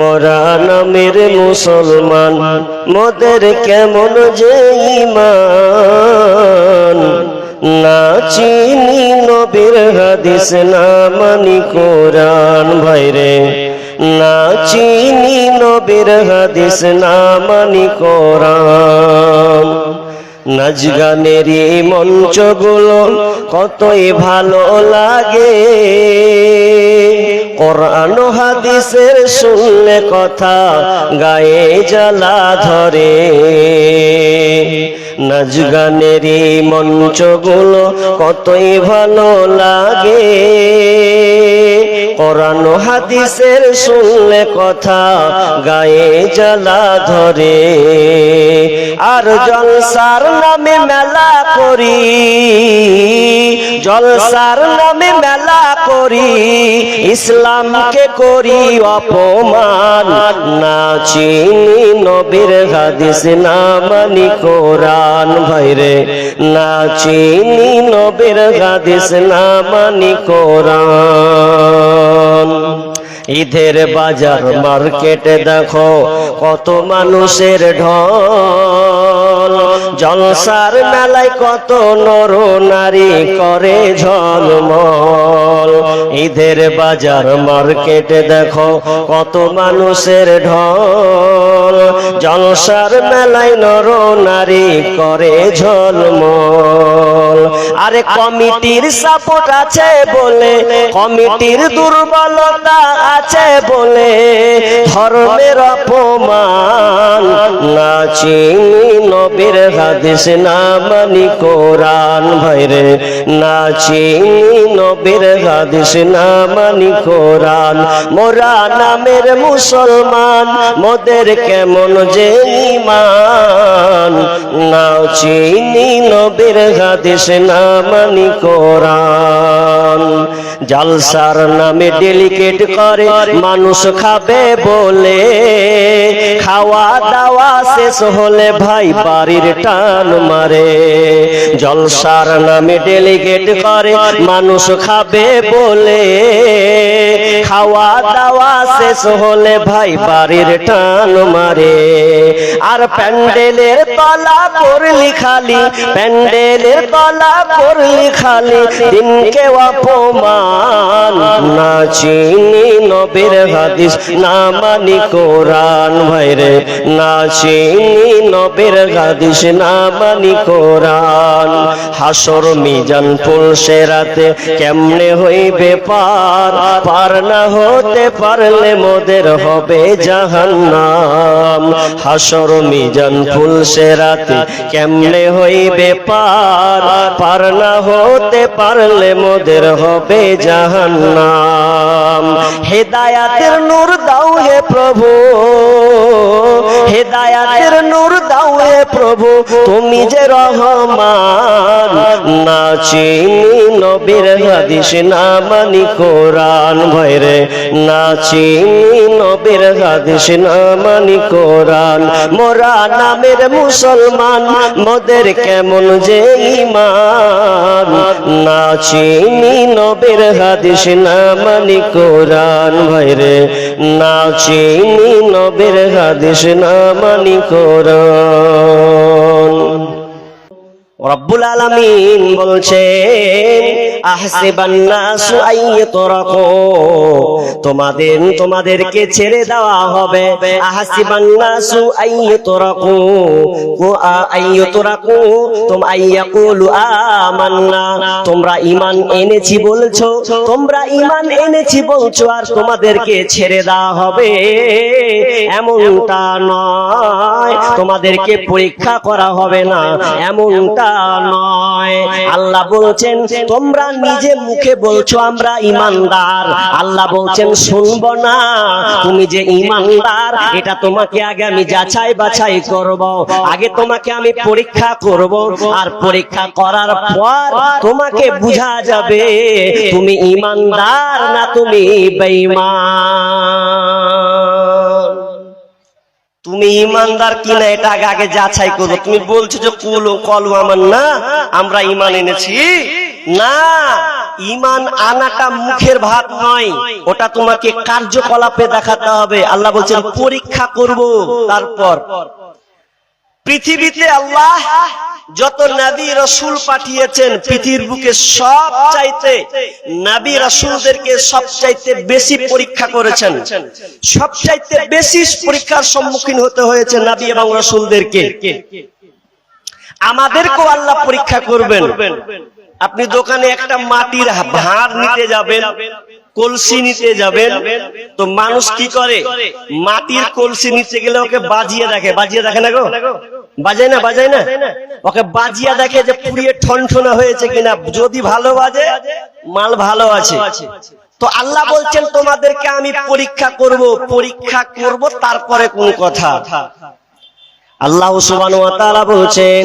মোরা নামের মুসলমান, মোদের কেমন যে ইমান না চিনি নবীর হাদিস, না মানি কোরআন, ভাইরে। না চিনি নবীর হাদিস, না মানি কোরআন। নাচ গানেরই মঞ্চগুলো কতই ভালো লাগে। কোরআন হাদিসের শুনলে কথা গায়ে জ্বালা ধরে। নাচ গানেরই মঞ্চগুলো কতই ভালো লাগে। কোরআন হাদিসের শুনলে কথা গায়ে জ্বালা ধরে। আর জলসার নামে মেলা করি, জলসার নামে মেলা করি, ইসলামকে করি অপমান। না চিনি নবীর হাদিস, না মানি কোরআন ভাইরে না চিনি নবীর হাদিস, না মানি কোরআন। ঈদের বাজার মার্কেটে দেখো কত মানুষের ঢল। জলসার মেলায় কত নর নারী করে ঝলমল। ঈদের বাজার মার্কেটে দেখো কত মানুষের ঢল। জলসার মেলায় নর নারী করে ঝলমল। আরে কমিটির সাপোর্ট আছে বলে, কমিটির দুর্বলতা আছে বলে, ধর্মের অপমান না চিনি নবীর হাদিস না মানি কোরআন ভাইরে না চিনি নবীর হাদিস না কোরআন। মোরা নামের মুসলমান, মোদের কেমন যে ইমান না চিনি নবীর হাদিস না কোরআন। জালসার নামে ডেলিকেট করে, মানুষ খাবে বলে। খাওয়া দাওয়া শেষ হলে ভাই বাড়ির টান মারে। জলসার নামে ডেলিগেট করে, মানুষ খাবে বলে। খাওয়া দাওয়া শেষ হলে ভাই বাড়ির টান মারে। আর প্যান্ডেলের তলা করলি খালি, প্যান্ডেলের তলা করলি খালি, দিনকে অপমান না চিনি নবীর হাদিস, না মানি কোরআন ভাইরে, না চিনি নবীর হাদিস, না মানি কোরআন। হাসর মিজান ফুল সেরাতে কেমনে হইবে পার? পার না হতে পারলে মোদের হবে জাহান্নাম। হাসর মিজান ফুল সেরাতে কেমনে হইবে পার? পার না হতে পারলে মোদের হবে জাহান্নাম। হেদায়াতের নূর দাও হে প্রভু। হেদায়াতের নূর দাও হে প্রভু। তুমি যে রহমান, না চিনি নবীর হাদিস, না মানি কোরআন। ভয়রে না চিনি নবীর হাদিস না কোরআন। মোরা নামের মুসলমান, মোদের কেমন যে ইমান না চিনি নবীর হাদিস না মানি কোরআন। ভাইরে না চিনি নবীর হাদিস না মানি কোরআন। রব্বুল আলামিন আইয়াতরাকু, তোমাদের, তোমাদেরকে ছেড়ে দেওয়া হবে। তোমরা ঈমান এনেছি বলছো, তোমরা ঈমান এনেছি বলছো, আর তোমাদেরকে ছেড়ে দেওয়া হবে। এমনটা নয়, তোমাদেরকে পরীক্ষা করা হবে না, এমনটা নয়। আল্লাহ বলছেন, তোমরা নিজে মুখে বলছো, আমরা ইমানদার। আল্লাহ বলছেন, শুনব না। তুমি যে ইমানদার, এটা তোমাকে আগে আমি যাচাই বাছাই করব। আগে তোমাকে আমি পরীক্ষা করব। আর পরীক্ষা করার পর তোমাকে বুঝা যাবে, তুমি ইমানদার না তুমি বেঈমান। তুমি ইমানদার কিনা এটা আগে আগে যাচাই করো। তুমি বলছো যে কুলো কলু আমার না, আমরা ইমান এনেছি। না, ইমান আনাটা মুখের ভাত নয়। ওটা তোমাকে কার্যকলাপে দেখাতে হবে। আল্লাহ বলছেন, পরীক্ষা করব তারপর। পৃথিবীতে আল্লাহ যত নবী রসুল পাঠিয়েছেন, পৃথিবীর বুকে সব চাইতে নবী রসুলদেরকে সব চাইতে বেশি পরীক্ষা করেছেন। সব চাইতে বেশি পরীক্ষার সম্মুখীন হতে হয়েছে নবী এবং রসুলদেরকে। আমাদেরকেও আল্লাহ পরীক্ষা করবেন। আপনি দোকানে একটা মাটির ভাঁড় নিতে যাবেন। কলসি নিতে যাবেন। তো মানুষ কি করে? মাটির কলসি নিতে গেলে ওকে বাজিয়ে দেখে। বাজিয়ে দেখে না গো? বাজায় না বাজায় না ওকে বাজিয়া দেখে যে পুড়িয়ে ঠনঠনা হয়েছে কিনা। যদি ভালো বাজে মাল ভালো আছে। তো আল্লাহ বলছেন তোমাদেরকে আমি পরীক্ষা করব পরীক্ষা করব তারপরে কোন কথা। আল্লাহ তাআলা বলছেন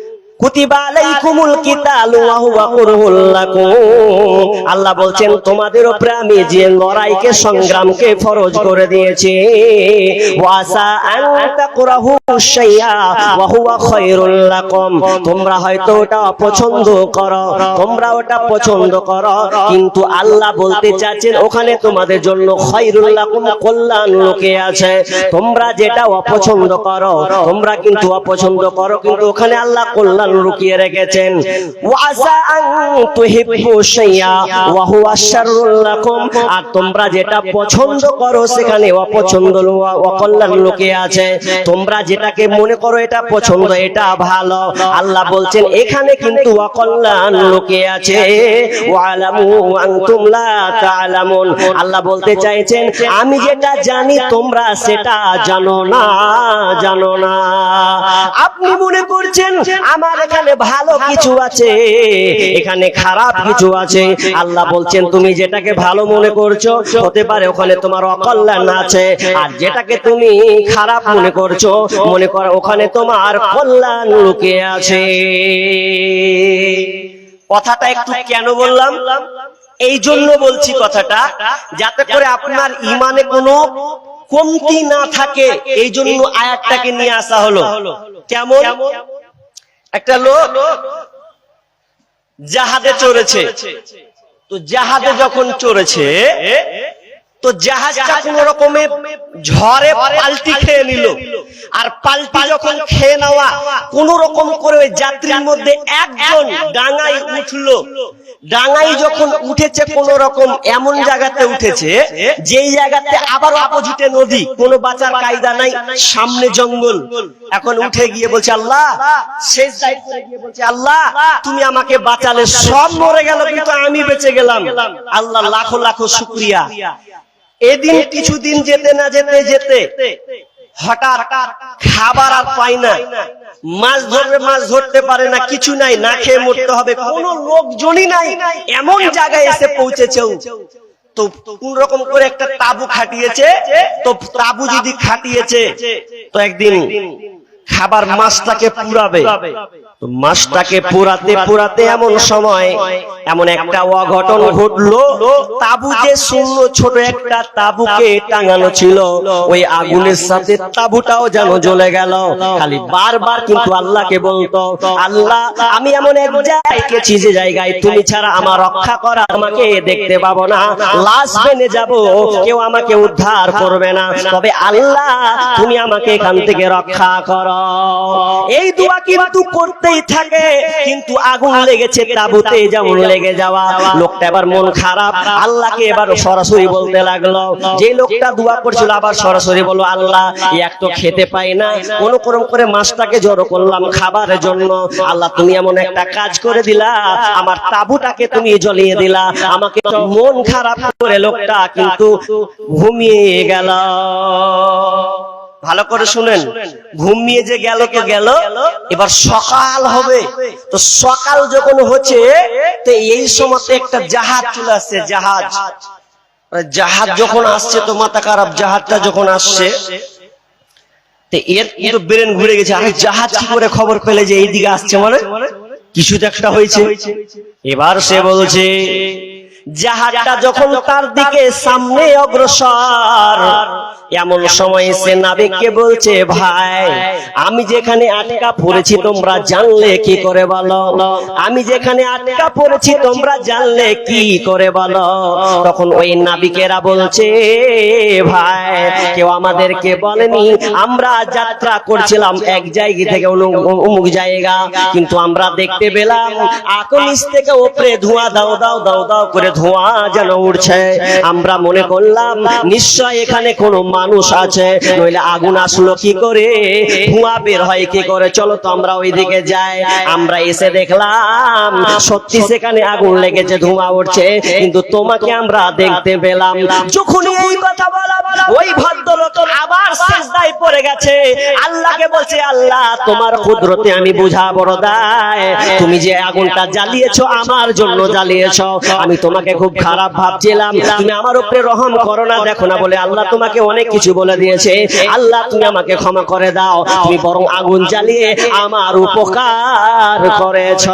আল্লাহ বলছেন, তোমাদের উপরে আমি যে লড়াইকে, সংগ্রামকে ফরজ করে দিয়েছি। তোমরা হয়তো ওটা অপছন্দ করো, তোমরা ওটা পছন্দ করো, কিন্তু আল্লাহ বলতে চাচ্ছেন, ওখানে তোমাদের জন্য খায়রুল লাকুম কল্যাণ লোকে আছে। তোমরা যেটা অপছন্দ করো, তোমরা কিন্তু অপছন্দ করো, কিন্তু ওখানে আল্লাহ কল্যাণ লুকিয়ে রেখেছেন। আর তোমরা যেটা পছন্দ করো সেখানে অপছন্দ অকল্যাণ আছে। তোমরা যেটাকে মনে করো এটা পছন্দ, এটা ভালো। আল্লাহ বলছেন, এখানে কিন্তু অকল্যাণ আছে। আল্লাহ বলতে চাইছেন, আমি যেটা জানি তোমরা সেটা জানো না জানো না। আপনি মনে করছেন, আমার এখানে ভালো কিছু আছে। এখানে খারাপ কিছু আছে। আল্লাহ বলছেন তুমি যেটাকে ভালো মনে করছ হতে পারে ওখানে তোমার অকল্যাণ আছে। আর যেটাকে তুমি খারাপ মনে করছ মনে করো ওখানে তোমার কল্যাণ লুকিয়ে আছে। কথাটা একটু কেন বললাম? এই জন্য বলছি কথাটা যাতে করে আপনার ইমানে কোনো কমতি না থাকে। এই জন্য আয়াতটাকে নিয়ে আসা হলো। কেমন? একটা লোক জাহাজে চড়েছে। তো জাহাজে যখন চড়েছে তো জাহাজটা কোন রকমে ঝড়ে পাল্টি খেয়ে নিল। আর পাল্টি যখন খেয়ে নেওয়া কোন রকম করে ওই যাত্রীর মধ্যে একজন ডাঙায় উঠল। ডাঙাই যখন উঠেছে কোন রকম এমন জায়গাতে উঠেছে যেই জায়গাতে আবার অপোজিটে নদী কোনো বাঁচার কায়দা নাই সামনে জঙ্গল। এখন উঠে গিয়ে বলছে আল্লাহ শেষ করে গিয়ে বলছে আল্লাহ তুমি আমাকে বাঁচালে সব মরে গেল কিন্তু আমি বেঁচে গেলাম। আল্লাহ লাখো লাখো শুক্রিয়া। এদিন কিছুদিন যেতে না যেতে যেতে হঠাৎ খাবার আর পায় না। মাছ ধরবে, মাছ ধরতে পারে না, কিছু নাই, না খেয়ে মরতে হবে। কোন লোকজনই নাই, এমন জায়গায় এসে পৌঁছেছেও। তো কোন রকম করে একটা তাবু খাটিয়েছে, তো তাবু যদি খাটিয়েছে, তো একদিন খাবার মাছটাকে পুরাবে। মাছটাকে পুরাতে পুরাতে এমন সময়, এমন একটা অঘটন ঘটলো। তাবু যে শূন্য ছোট একটা তাবুকে টাঙানো ছিল। ওই আগুনের সাথে তাবুটাও যেন জ্বলে গেল। খালি বারবার কিন্তু আল্লাহকে বলতো, আল্লাহ, আমি এমন এক জায়গায় গেছি যে জায়গায় তুমি ছাড়া আমার রক্ষা করা আমাকে দেখতে পাবো না। লাশ বেনে যাব, কেউ আমাকে উদ্ধার করবে না। তবে আল্লাহ, তুমি আমাকে এখান থেকে রক্ষা করো। এই দোয়া কিন্তু করতেই থাকে, কিন্তু আগুন লেগেছে তাবুতে যেমন লেগে যাওয়া। লোকটা এবার মন খারাপ, আল্লাহকে এবার সরাসরি বলতে লাগল। যে লোকটা দোয়া করছিল, আবার সরাসরি বলো আল্লাহ এক তো খেতে পাই না। কোন ক্রম করে মাছটাকে জড়ো করলাম খাবারের জন্য। আল্লাহ, তুমি এমন একটা কাজ করে দিলা। আমার তাবুটাকে তুমি জ্বলিয়ে দিলা। আমাকে মন খারাপ করে লোকটা কিন্তু ঘুমিয়ে গেল। ভালো করে শুনেন ঘুমিয়ে যে গেল তো গেল এবার সকাল হবে। তো সকাল যখন হচ্ছে তো এই সময় একটা জাহাজ চলে আসছে জাহাজ। জাহাজ যখন আসছে তো মাথা খারাপ জাহাজটা যখন আসছে তো এর কিন্তু ব্রেন ঘুরে গেছে। আরে জাহাজ কি করে খবর পেলে যে এইদিকে আসছে মানে? কিছু তো একটা হয়েছে। এবার সে বলছে জাহাজটা যখন তার দিকে সামনে অগ্রসর, এমন সময় সে নাবিককে বলছে, ভাই, আমি যেখানে আটকা পড়েছি, তোমরা জানলে কি করে বলো? আমি যেখানে আটকা পড়েছি, তোমরা জানলে কি করে বলো? তখন ওই নাবিকেরা বলছে, ভাই, কেউ আমাদেরকে বলেনি, আমরা যাত্রা করছিলাম এক জায়গা থেকে অমুক জায়গা, কিন্তু আমরা দেখতে পেলাম আকনিস থেকে ওপরে ধোঁয়া দাও দাও দাও দাও করে ধোঁয়া যেন উঠছে। আমরা মনে করলাম, নিশ্চয় এখানে কোনো মানুষ আছে। নইলে আগুন আসলো কি করে? ধোঁয়া বের হয় কি করে? চলো তো আমরা ওইদিকে যাই। আমরা এসে দেখলাম, সত্যি সেখানে আগুন লেগেছে, ধোঁয়া উঠছে। কিন্তু তোমাকে আমরা দেখতে পেলাম। যখন ওই কথা বলা ওই ভদ্রলোক আবার সেজদায় পড়ে গেছে। আল্লাহকে বলছে, আল্লাহ, তোমার কুদরতে আমি বুঝা বড় দায়। তুমি যে আগুনটা জ্বালিয়েছো, আমার জন্য জ্বালিয়েছো। আমি তোমাকে খুব খারাপ ভাবছিলাম। তুমি আমার উপরে রহম করো না। দেখো না বলে আল্লাহ তোমাকে অনেক কিছু বলে দিয়েছে। আল্লাহ, তুমি আমাকে ক্ষমা করে দাও। তুমি বরং আগুন জ্বালিয়ে আমার উপকার করেছ।